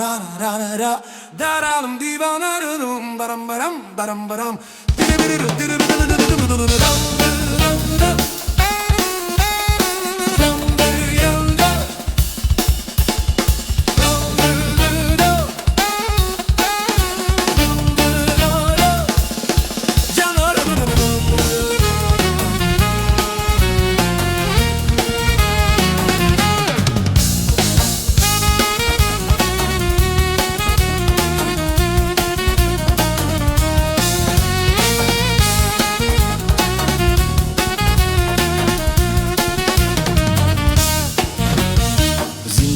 da daralım divanarım baram baram baram baram. Diri biri diri biri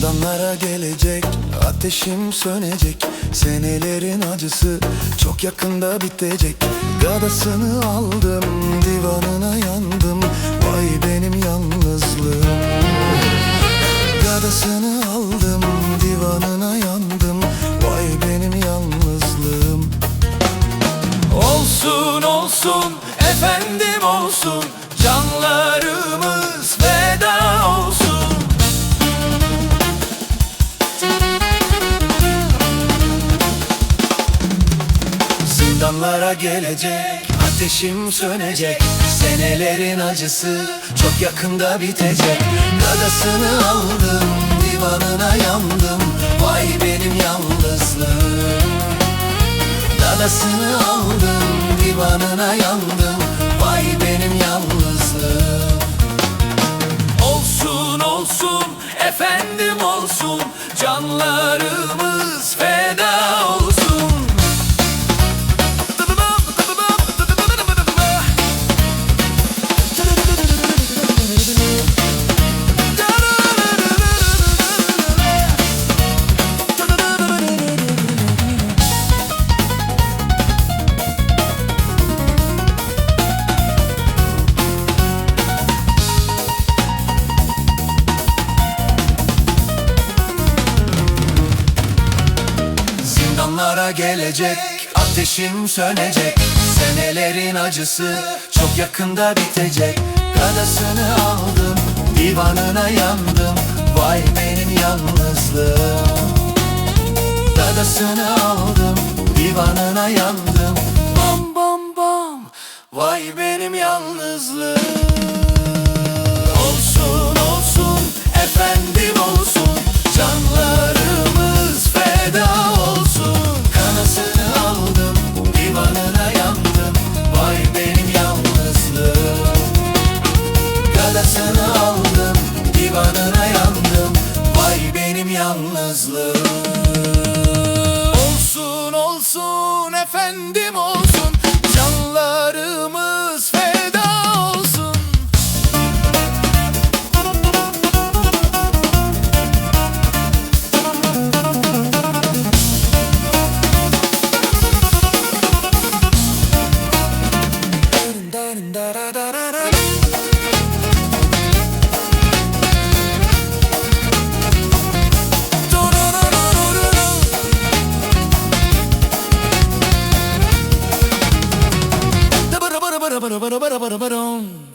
Zindanlara gelecek Ateşim sönecek. Senelerin acısı Çok yakında bitecek. Gadasını aldım Divanına yandım. Vay benim yalnızlığım. Gadasını aldım Divanına yandım. Vay benim yalnızlığım. Olsun olsun Efendim olsun. Canlarımız Zindanlara gelecek Ateşim sönecek. Senelerin acısı Çok yakında bitecek. Gadasını aldım Divanına yandım. Vay benim yalnızlığım. Dadasını aldım Divanına yandım. Vay benim yalnızlığım. Olsun olsun Efendim olsun. Canlarımız Zindanlara gelecek Ateşim sönecek. Senelerin acısı Çok yakında bitecek. Gadasını aldım Divanına yandım. Vay benim yalnızlığım. Dadasını aldım Divanına yandım. Bam bam bam. Vay benim yalnızlığım. Olsun olsun Efendim olsun yalnızlığım Olsun olsun efendim olsun ba da ba da ba da ba da ba da